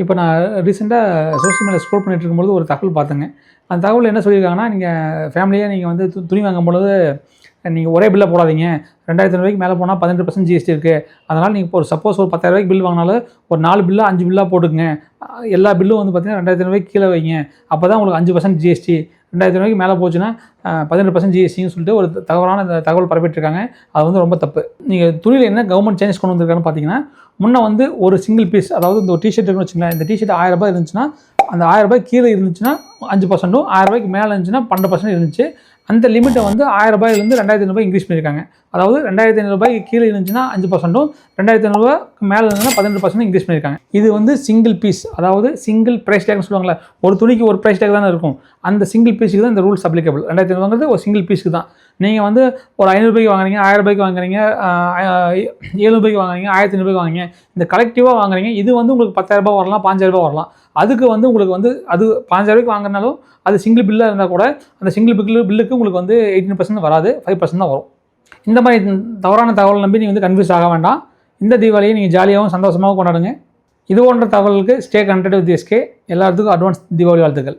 இப்போ நான் ரீசெண்டாக சோஷியல் மீடியா ஸ்க்ரோல் பண்ணிட்டு இருக்கும்போது ஒரு தகவல் பார்த்தேங்க. அந்த தகவல் என்ன சொல்லியிருக்காங்கன்னா நீங்கள் ஃபேமிலியாக நீங்கள் வந்து து- துணி வாங்கும்பொழுது நீங்கள் ஒரே பில்லை போடாதீங்க. ரெண்டாயிரத்தி ரூபாய்க்கு மேலே போனால் பதினெட்டு பர்சன்ட் ஜிஎஸ்டி இருக்குது அதனால் நீங்கள் இப்போ ஒரு சப்போஸ் ஒரு பத்தாயிரரூபாய்க்கு பில் வாங்கினாலும் ஒரு நாலு பில்லாக அஞ்சு பில்லாக போட்டுக்குங்க. எல்லா பில்லும் வந்து பார்த்தீங்கன்னா ரெண்டாயிரத்தி ரூபாய்க்கு கீழே வைங்க. அப்போ தான் உங்களுக்கு அஞ்சு பர்சன்ட் ஜிஎஸ்டி ரெண்டாயிரத்தி ரூபாய்க்கு மேலே போச்சுன்னா பதினெட்டு பர்சன்ட் ஜிஎஸ்டின்னு சொல்லிட்டு ஒரு தகவலான இந்த தகவல் பரப்பிட்டுருக்காங்க. அது வந்து ரொம்ப தப்பு. நீங்கள் துணியில் என்ன கவர்மெண்ட் சேஞ்ச் கொண்டு வந்திருக்காங்கன்னு பார்த்தீங்கன்னா முன்னே வந்து ஒரு சிங்கிள் பீஸ் அதாவது இந்த ஒரு டிஷர்ட் இருக்குன்னு வச்சுங்களேன் இந்த டிஷர்ட் ஆயிரம் ரூபாய் இருந்துச்சுன்னா அந்த ஆயிரம் ரூபாய் கீழே இருந்துச்சுன்னா அஞ்சு பர்சன்ட்டும் ஆயிரம் ரூபாய்க்கு மேலே இருந்துச்சுன்னா பன்னெண்டு பர்சன்ட் இருந்துச்சு. அந்த லிமிட்டை வந்து ஆயிரரூபாயிலேருந்து ரெண்டாயிரத்தி ஐநூறுபாய் இன்க்ரீஸ் பண்ணியிருக்காங்க. அதாவது ரெண்டாயிரத்தி ஐநூறுபாய்க்கு கீழே இருந்துச்சுன்னா அஞ்சு பர்சன்ட்டும் ரெண்டாயிரத்தி ஐநூறுபா மேலே இருந்துச்சுன்னா பதினெட்டு பர்சன்ட் இன்க்ரீஸ் பண்ணியிருக்காங்க. இது வந்து சிங்கிள் பீஸ் அதாவது சிங்கிள் ப்ரைஸ் டேக்னு சொல்லுவாங்களே ஒரு துணிக்கு ஒரு ப்ரைஸ் டேக் தானே இருக்கும். அந்த சிங்கிள் பீஸுக்கு தான் இந்த ரூல்ஸ் அப்ளிகபிள் ரெண்டாயிரத்தி ஐநூறுங்கிறது ஒரு சிங்கிள் பீஸுக்கு தான். நீங்கள் வந்து ஒரு ஐநூறுபாய்க்கு வாங்குறீங்க ஆயிரம் ரூபாய்க்கு வாங்குறீங்க ஏழுநூறுபாய்க்கு வாங்குறீங்க ஆயிரத்தி ஐநூறுபாய்க்கு வாங்குறீங்க இந்த கலெக்டிவாக வாங்குறீங்க இது வந்து உங்களுக்கு பத்தாயிரரூபா வரலாம் பாஞ்சாயிரரூபா வரலாம். அதுக்கு வந்து உங்களுக்கு வந்து அது பாஞ்சாயிரரூபாய்க்கு வாங்குறனாலும் அது சிங்கிள் பில்லாக இருந்தால் கூட அந்த சிங்கிள் பில்லு பில்லுக்கு உங்களுக்கு வந்து எயிட்டீன் பர்சன்ட் வராது ஃபைவ் பர்சன்ட் தான் வரும். இந்த மாதிரி தவறான தகவல் நம்பி நீங்கள் வந்து கன்ஃபியூஸ் ஆக வேண்டாம். இந்த தீபாவளியை நீங்கள் ஜாலியாகவும் சந்தோஷமாகவும் கொண்டாடுங்க. இது போன்ற தகவலுக்கு ஸ்டே கண்டக்ட் வித் எஸ்கே எல்லாத்துக்கும் அட்வான்ஸ் தீபாவளி வாழ்த்துக்கள்.